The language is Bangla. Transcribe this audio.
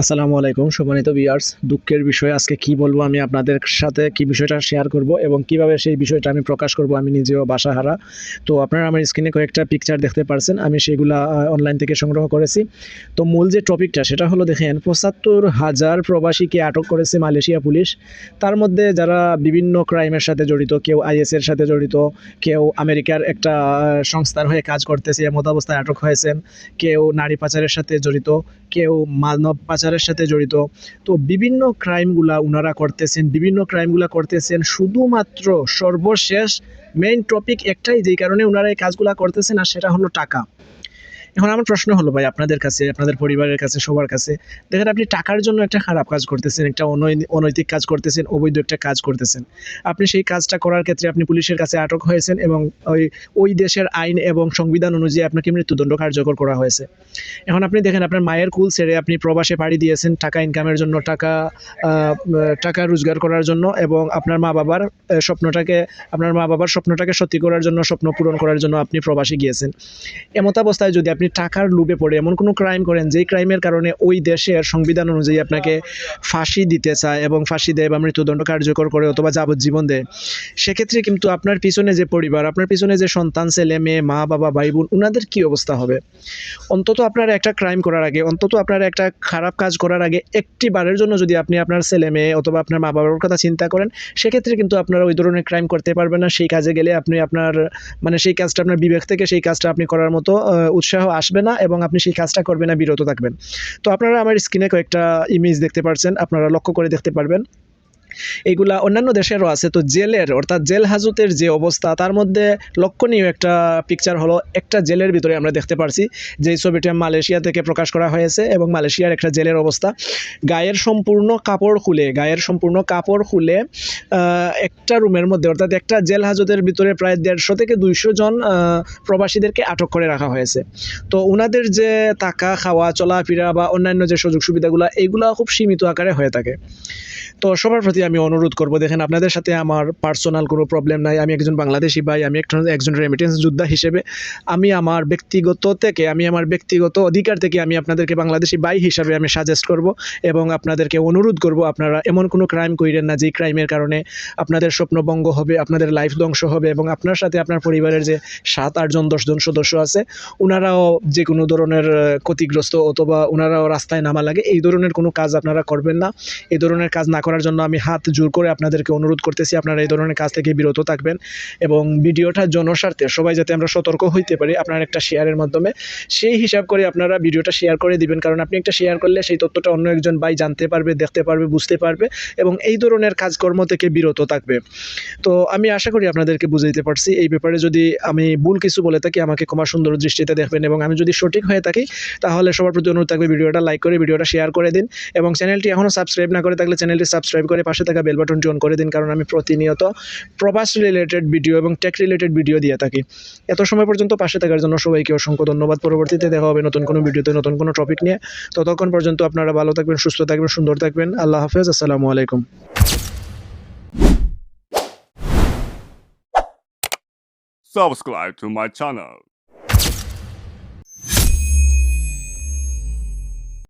আসসালামু আলাইকুম, সম্মানিত বিয়ার্স দুঃখের বিষয়, আজকে কি বলব আমি আপনাদের সাথে, কি বিষয়টা শেয়ার করব এবং কীভাবে সেই বিষয়টা আমি প্রকাশ করব আমি নিজেও বাসাহারা। তো আপনারা আমার স্ক্রিনে কয়েকটা পিকচার দেখতে পারছেন, আমি সেগুলা অনলাইন থেকে সংগ্রহ করেছি। তো মূল যে টপিকটা সেটা হলো দেখেন, পঁচাত্তর হাজার প্রবাসীকে আটক করেছে মালয়েশিয়া পুলিশ। তার মধ্যে যারা বিভিন্ন ক্রাইমের সাথে জড়িত, কেউ আইএসের সাথে জড়িত, কেউ আমেরিকার একটা সংস্থার হয়ে কাজ করতেছে, এমত অবস্থায় আটক হয়েছেন, কেউ নারী পাচারের সাথে জড়িত, কেউ মানব পাচারের সাথে জড়িত। তো বিভিন্ন ক্রাইমগুলা ওনারা করতেছেন, বিভিন্ন ক্রাইমগুলা করতেছেন। শুধুমাত্র সর্বশেষ মেইন টপিক একটাই, যেই কারণে ওনারা এই কাজগুলা করতেছেন, আর সেটা হলো টাকা। এখন আমার প্রশ্ন হলো ভাই আপনাদের কাছে, আপনাদের পরিবারের কাছে, সবার কাছে, দেখেন আপনি টাকার জন্য একটা খারাপ কাজ করতেছেন, একটা অনৈ- অনৈতিক কাজ করতেছেন, অবৈধ একটা কাজ করতেছেন। আপনি সেই কাজটা করার ক্ষেত্রে আপনি পুলিশের কাছে আটক হয়েছেন এবং ওই ওই দেশের আইন এবং সংবিধান অনুযায়ী আপনাকে মৃত্যুদণ্ড কার্যকর করা হয়েছে। এখন আপনি দেখেন আপনার মায়ের কুল ছেড়ে আপনি প্রবাসে পাড়ি দিয়েছেন, টাকা ইনকামের জন্য, টাকা টাকা রোজগার করার জন্য এবং আপনার মা বাবার স্বপ্নটাকে, আপনার মা বাবার স্বপ্নটাকে সত্যি করার জন্য, স্বপ্ন পূরণ করার জন্য আপনি প্রবাসে গিয়েছেন। এমত অবস্থায় যদি আপনি টাকার লোভে পড়ে, এমন কোনো ক্রাইম করেন যেই ক্রাইমের কারণে ওই দেশের সংবিধান অনুযায়ী আপনাকে ফাঁসি দিতে চায় এবং ফাঁসি দেয় বা মৃত্যুদণ্ড কার্যকর করে অথবা যাবজ্জীবন দেয়। সেক্ষেত্রে কিন্তু আপনার পিছনে যে পরিবার, আপনার পিছনে যে সন্তান, ছেলে, মেয়ে, মা, বাবা, ভাই, বোন ওনাদের কী অবস্থা হবে? অন্তত আপনার একটা ক্রাইম করার আগে, অন্তত আপনার একটা খারাপ কাজ করার আগে একটি বারের জন্য যদি আপনি আপনার ছেলে, মেয়ে অথবা আপনার মা বাবার কথা চিন্তা করেন, সেক্ষেত্রে কিন্তু আপনারা ওই ধরনের ক্রাইম করতে পারবেন না। সেই কাজে গেলে আপনি আপনার মানে সেই কাজটা আপনার বিবেক থেকে সেই কাজটা আপনি করার মতো উৎসাহ আসবে না এবং আপনি সেই কাজটা করবেন না, বিরত থাকবেন। তো আপনারা আমার স্ক্রিনে কয়েকটা ইমেজ দেখতে পারছেন, আপনারা লক্ষ্য করে দেখতে পারবেন। এগুলা অন্যান্য দেশেরও আছে। তো জেলের, অর্থাৎ জেল হাজতের যে অবস্থা, তার মধ্যে লক্ষণীয় একটা পিকচার হলো, একটা জেলের ভিতরে আমরা দেখতে পারছি যে ছবিটা মালয়েশিয়া থেকে প্রকাশ করা হয়েছে এবং মালয়েশিয়ার একটা জেলের অবস্থা। গায়ের সম্পূর্ণ কাপড় খুলে, গায়ের সম্পূর্ণ কাপড় খুলে একটা রুমের মধ্যে, অর্থাৎ একটা জেল হাজতের ভিতরে প্রায় দেড়শো থেকে দুইশো জন প্রবাসীদেরকে আটক করে রাখা হয়েছে। তো ওনাদের যে থাকা, খাওয়া, চলাফেরা বা অন্যান্য যে সুযোগ সুবিধাগুলো এইগুলো খুব সীমিত আকারে হয়ে থাকে। তো সবার প্রতি আমি অনুরোধ করব, দেখেন আপনাদের সাথে আমার পার্সোনাল কোনো প্রবলেম নাই। আমি একজন বাংলাদেশি ভাই, আমি একজন রেমিটেন্স যোদ্ধা হিসেবে। আমি আমার ব্যক্তিগত থেকে, আমি আমার ব্যক্তিগত অধিকার থেকে আমি আপনাদেরকে বাংলাদেশি ভাই হিসাবে আমি সাজেস্ট করব এবং আপনাদেরকে অনুরোধ করব, আপনারা এমন কোনো ক্রাইম কইরেন না যেই ক্রাইমের কারণে আপনাদের স্বপ্নভঙ্গ হবে, আপনাদের লাইফ ধ্বংস হবে এবং আপনার সাথে আপনার পরিবারের যে সাত আটজন দশজন সদস্য আছে ওনারাও যে কোনো ধরনের ক্ষতিগ্রস্ত অথবা ওনারাও রাস্তায় নামা লাগে, এই ধরনের কোনো কাজ আপনারা করবেন না। এই ধরনের কাজ না করার জন্য আমি হাত জোর করে আপনাদেরকে অনুরোধ করতেছি, আপনারা এই ধরনের কাজ থেকে বিরত থাকবেন এবং ভিডিওটা জনস্বার্থে সবাই যাতে আমরা সতর্ক হইতে পারি আপনার একটা শেয়ারের মাধ্যমে। সেই হিসাব করে আপনারা ভিডিওটা শেয়ার করে দিবেন, কারণ আপনি একটা শেয়ার করলে সেই তথ্যটা অন্য একজন ভাই জানতে পারবে, দেখতে পারবে, বুঝতে পারবে এবং এই ধরনের কাজকর্ম থেকে বিরত থাকবে। তো আমি আশা করি আপনাদেরকে বুঝাইতে পারছি, এই ব্যাপারে যদি আমি ভুল কিছু বলে থাকি, আমাকে ক্ষমা সুন্দর দৃষ্টিতে দেখবেন এবং আমি যদি সঠিক হয়ে থাকি, তাহলে সবার প্রতি অনুরোধ থাকবে ভিডিওটা লাইক করে, ভিডিওটা শেয়ার করে দিন এবং চ্যানেলটি এখনও সাবস্ক্রাইব না করে থাকলে চ্যানেলটি সাবস্ক্রাইব করে পাশে থাকা বেল বাটনটি অন করে দিন, কারণ আমি প্রতিনিয়ত প্রবাস রিলেটেড ভিডিও এবং টেক রিলেটেড ভিডিও দিয়ে থাকি। এত সময় পর্যন্ত পাশে থাকার জন্য সবাইকে অসংখ্য ধন্যবাদ। পরবর্তীতে দেখা হবে নতুন কোনো ভিডিওতে নতুন কোনো টপিক নিয়ে। ততক্ষণ পর্যন্ত আপনারা ভালো থাকবেন, সুস্থ থাকবেন, সুন্দর থাকবেন। আল্লাহ হাফেজ, আসসালামু আলাইকুম। Subscribe to my channel.